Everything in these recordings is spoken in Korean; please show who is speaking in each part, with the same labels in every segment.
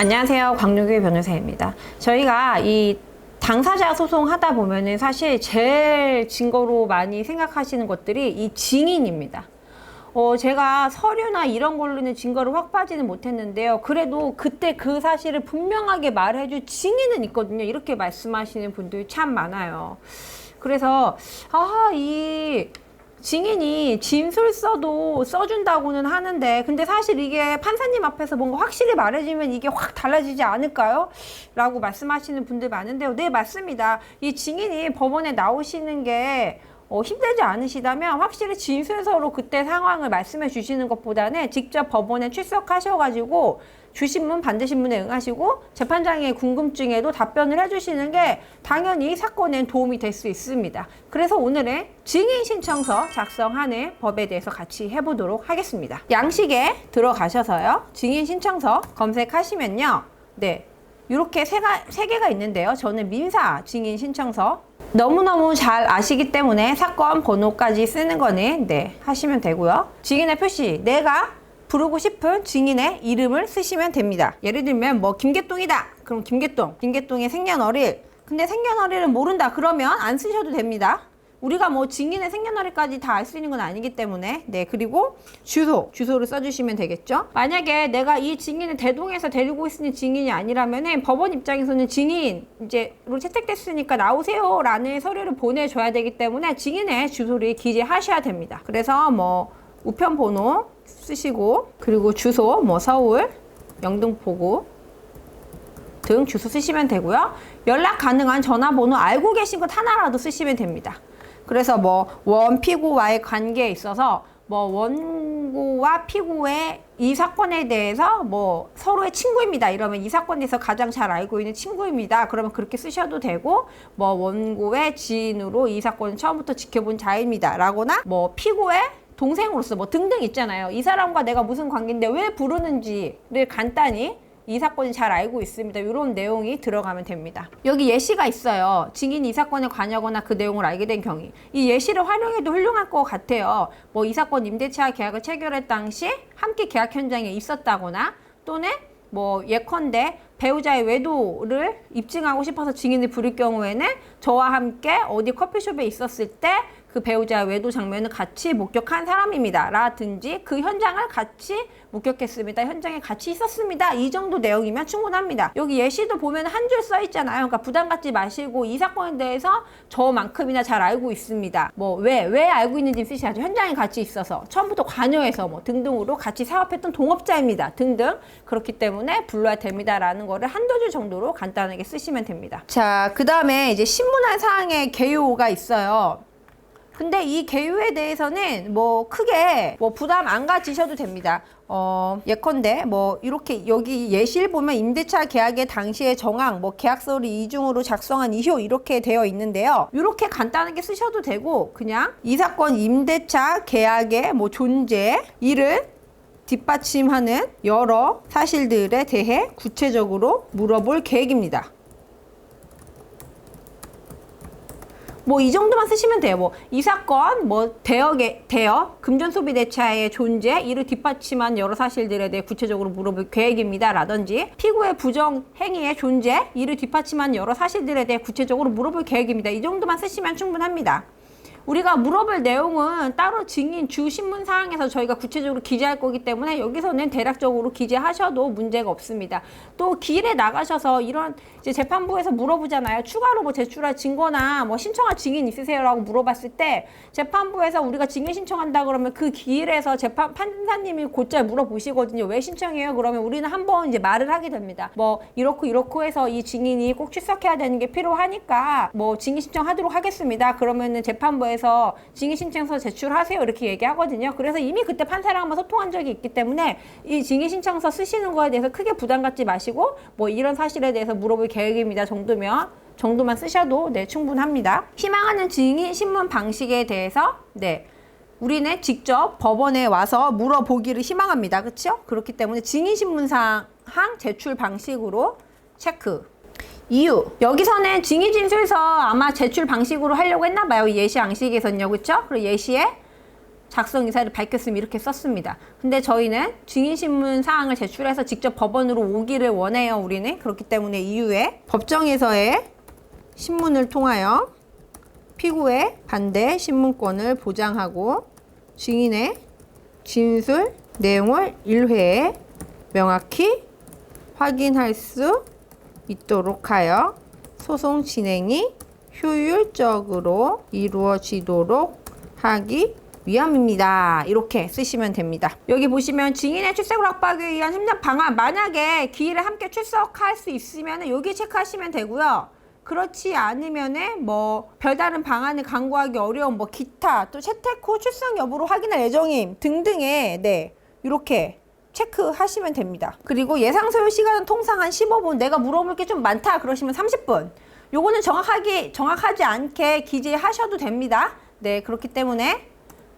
Speaker 1: 안녕하세요. 광룡규 변호사입니다. 저희가 이 당사자 소송 하다 보면은 사실 제일 증거로 많이 생각하시는 것들이 이 증인입니다. 어, 제가 서류나 이런 걸로는 증거를 확보하지는 못했는데요. 그래도 그때 그 사실을 분명하게 말해줄 증인은 있거든요. 이렇게 말씀하시는 분들이 참 많아요. 그래서, 아, 이, 증인이 진술서도 써준다고는 하는데 근데 사실 이게 판사님 앞에서 뭔가 확실히 말해주면 이게 확 달라지지 않을까요? 라고 말씀하시는 분들 많은데요. 네 맞습니다. 이 증인이 법원에 나오시는 게 어, 힘들지 않으시다면 확실히 진술서로 그때 상황을 말씀해 주시는 것보다는 직접 법원에 출석하셔가지고 주신문 반드시 문에 응하시고 재판장의 궁금증에도 답변을 해주시는 게 당연히 사건엔 도움이 될 수 있습니다. 그래서 오늘은 증인 신청서 작성하는 법에 대해서 같이 해보도록 하겠습니다. 양식에 들어가셔서요. 증인 신청서 검색하시면요. 네. 이렇게 세, 가, 세 개가 있는데요. 저는 민사 증인 신청서 너무너무 잘 아시기 때문에 사건 번호까지 쓰는 거는 네 하시면 되고요. 증인의 표시 내가 부르고 싶은 증인의 이름을 쓰시면 됩니다. 예를 들면 뭐 김계똥이다. 그럼 김계똥, 김계똥의 생년월일. 근데 생년월일은 모른다. 그러면 안 쓰셔도 됩니다. 우리가 뭐 증인의 생년월일까지 다 알 수 있는 건 아니기 때문에 네 그리고 주소 주소를 써주시면 되겠죠? 만약에 내가 이 증인을 대동해서 데리고 있는 증인이 아니라면은 법원 입장에서는 증인 이제로 채택됐으니까 나오세요 라는 서류를 보내줘야 되기 때문에 증인의 주소를 기재하셔야 됩니다. 그래서 뭐 우편 번호 쓰시고 그리고 주소 뭐 서울 영등포구 등 주소 쓰시면 되고요. 연락 가능한 전화번호 알고 계신 것 하나라도 쓰시면 됩니다 그래서 뭐 원 피고와의 관계에 있어서 뭐 원고와 피고의 이 사건에 대해서 뭐 서로의 친구입니다. 이러면 이 사건에서 가장 잘 알고 있는 친구입니다. 그러면 그렇게 쓰셔도 되고 뭐 원고의 지인으로 이 사건을 처음부터 지켜본 자입니다. 라거나 뭐 피고의 동생으로서 뭐 등등 있잖아요. 이 사람과 내가 무슨 관계인데 왜 부르는지를 간단히 이 사건이 잘 알고 있습니다. 이런 내용이 들어가면 됩니다. 여기 예시가 있어요. 증인이 이 사건에 관여하거나 그 내용을 알게 된 경위. 이 예시를 활용해도 훌륭할 것 같아요. 뭐 이 사건 임대차 계약을 체결할 당시 함께 계약 현장에 있었다거나 또는 뭐 예컨대 배우자의 외도를 입증하고 싶어서 증인을 부를 경우에는 저와 함께 어디 커피숍에 있었을 때 그 배우자의 외도 장면을 같이 목격한 사람입니다. 라든지 그 현장을 같이 목격했습니다. 현장에 같이 있었습니다. 이 정도 내용이면 충분합니다. 여기 예시도 보면 한 줄 써 있잖아요. 그러니까 부담 갖지 마시고 이 사건에 대해서 저만큼이나 잘 알고 있습니다. 뭐 왜, 왜 알고 있는지 쓰셔야죠. 현장에 같이 있어서 처음부터 관여해서 뭐 등등으로 같이 사업했던 동업자입니다. 등등. 그렇기 때문에 불러야 됩니다. 라는 거를 한두 줄 정도로 간단하게 쓰시면 됩니다. 자, 그 다음에 이제 신문한 사항의 개요가 있어요. 근데 이 개요에 대해서는 뭐 크게 뭐 부담 안 가지셔도 됩니다. 어, 예컨대 뭐 이렇게 여기 예시를 보면 임대차 계약의 당시의 정황, 뭐 계약서를 이중으로 작성한 이효 이렇게 되어 있는데요. 이렇게 간단하게 쓰셔도 되고 그냥 이 사건 임대차 계약의 뭐 존재, 이를 뒷받침하는 여러 사실들에 대해 구체적으로 물어볼 계획입니다. 뭐 이 정도만 쓰시면 돼요. 뭐 이 사건 뭐 대역의 대역 금전 소비 대차의 존재 이를 뒷받침한 여러 사실들에 대해 구체적으로 물어볼 계획입니다라든지 피고의 부정 행위의 존재 이를 뒷받침한 여러 사실들에 대해 구체적으로 물어볼 계획입니다. 이 정도만 쓰시면 충분합니다. 우리가 물어볼 내용은 따로 증인 주 신문 사항에서 저희가 구체적으로 기재할 거기 때문에 여기서는 대략적으로 기재하셔도 문제가 없습니다. 또 길에 나가셔서 이런 이제 재판부에서 물어보잖아요. 추가로 뭐 제출할 증거나 뭐 신청할 증인 있으세요라고 물어봤을 때 재판부에서 우리가 증인 신청한다 그러면 그 길에서 재판 판사님이 곧잘 물어보시거든요. 왜 신청해요? 그러면 우리는 한 번 이제 말을 하게 됩니다. 뭐 이렇고 이렇고 해서 이 증인이 꼭 출석해야 되는 게 필요하니까 뭐 증인 신청하도록 하겠습니다. 그러면은 재판부에서 법원에서 증인 신청서 제출하세요 이렇게 얘기하거든요. 그래서 이미 그때 판사랑 한번 소통한 적이 있기 때문에 이 증인 신청서 쓰시는 거에 대해서 크게 부담 갖지 마시고 뭐 이런 사실에 대해서 물어볼 계획입니다 정도면 정도만 쓰셔도 네 충분합니다. 희망하는 증인 신문 방식에 대해서 네. 우리는 직접 법원에 와서 물어보기를 희망합니다. 그렇죠? 그렇기 때문에 증인 신문상 제출 방식으로 체크 이유 여기서는 증인 진술서 아마 제출 방식으로 하려고 했나 봐요 예시 양식에서는요 그쵸 그리고 예시에 작성 의사를 밝혔으면 이렇게 썼습니다. 근데 저희는 증인신문 사항을 제출해서 직접 법원으로 오기를 원해요. 우리는 그렇기 때문에 이후에 법정에서의 신문을 통하여 피고의 반대 신문권을 보장하고 증인의 진술 내용을 1회에 명확히 확인할 수 있도록 하여 소송 진행이 효율적으로 이루어지도록 하기 위함입니다. 이렇게 쓰시면 됩니다. 여기 보시면 증인의 출석을 확보하기 위한 협력 방안 만약에 기일에 함께 출석할 수 있으면 여기 체크하시면 되고요. 그렇지 않으면은 뭐 별다른 방안을 강구하기 어려운 뭐 기타 또 채택 후 출석 여부를 확인할 예정임 등등의 네 이렇게 체크하시면 됩니다. 그리고 예상 소요 시간은 통상 한 15분. 내가 물어볼 게 좀 많다 그러시면 30분. 요거는 정확하게 정확하지 않게 기재하셔도 됩니다. 네 그렇기 때문에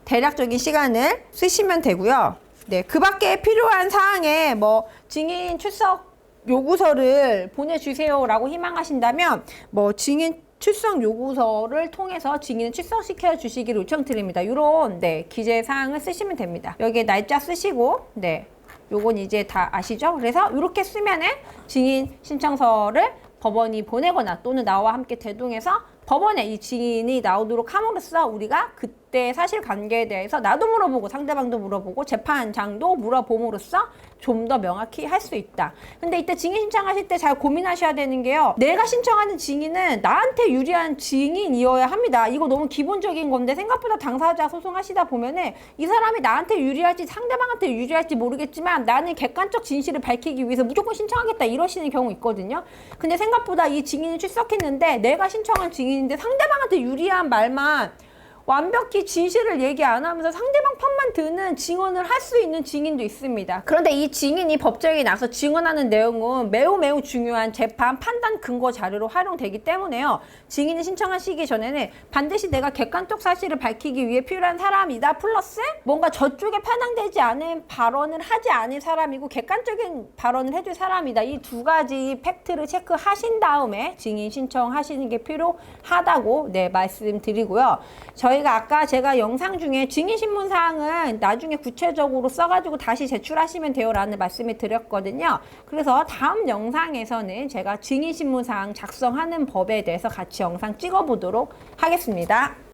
Speaker 1: 대략적인 시간을 쓰시면 되고요. 네, 그 밖에 필요한 사항에 뭐 증인 출석 요구서를 보내주세요라고 희망하신다면 뭐 증인 출석 요구서를 통해서 증인을 출석시켜 주시기를 요청드립니다. 이런 네 기재 사항을 쓰시면 됩니다. 여기에 날짜 쓰시고 네 요건 이제 다 아시죠? 그래서 이렇게 쓰면은 증인 신청서를 법원이 보내거나 또는 나와 함께 대동해서 법원에 이 증인이 나오도록 함으로써 우리가 그때 사실관계에 대해서 나도 물어보고 상대방도 물어보고 재판장도 물어봄으로써 좀 더 명확히 할 수 있다. 근데 이때 증인 신청하실 때 잘 고민하셔야 되는 게요. 내가 신청하는 증인은 나한테 유리한 증인이어야 합니다. 이거 너무 기본적인 건데 생각보다 당사자 소송하시다 보면은 이 사람이 나한테 유리할지 상대방한테 유리할지 모르겠지만 나는 객관적 진실을 밝히기 위해서 무조건 신청하겠다 이러시는 경우 있거든요. 근데 생각보다 이 증인이 출석했는데 내가 신청한 증인 인데 상대방한테 유리한 말만 완벽히 진실을 얘기 안 하면서 상대방 편만 드는 증언을 할 수 있는 증인도 있습니다. 그런데 이 증인이 법정에 나서 증언하는 내용은 매우 매우 중요한 재판 판단 근거 자료로 활용되기 때문에요. 증인이 신청하시기 전에는 반드시 내가 객관적 사실을 밝히기 위해 필요한 사람이다. 플러스 뭔가 저쪽에 편향되지 않은 발언을 하지 않은 사람이고 객관적인 발언을 해줄 사람이다. 이 두 가지 팩트를 체크하신 다음에 증인 신청하시는 게 필요하다고 네 말씀드리고요. 저희가 아까 제가 영상 중에 증인 신문 사항은 나중에 구체적으로 써가지고 다시 제출하시면 돼요 라는 말씀을 드렸거든요. 그래서 다음 영상에서는 제가 증인 신문 사항 작성하는 법에 대해서 같이 영상 찍어보도록 하겠습니다.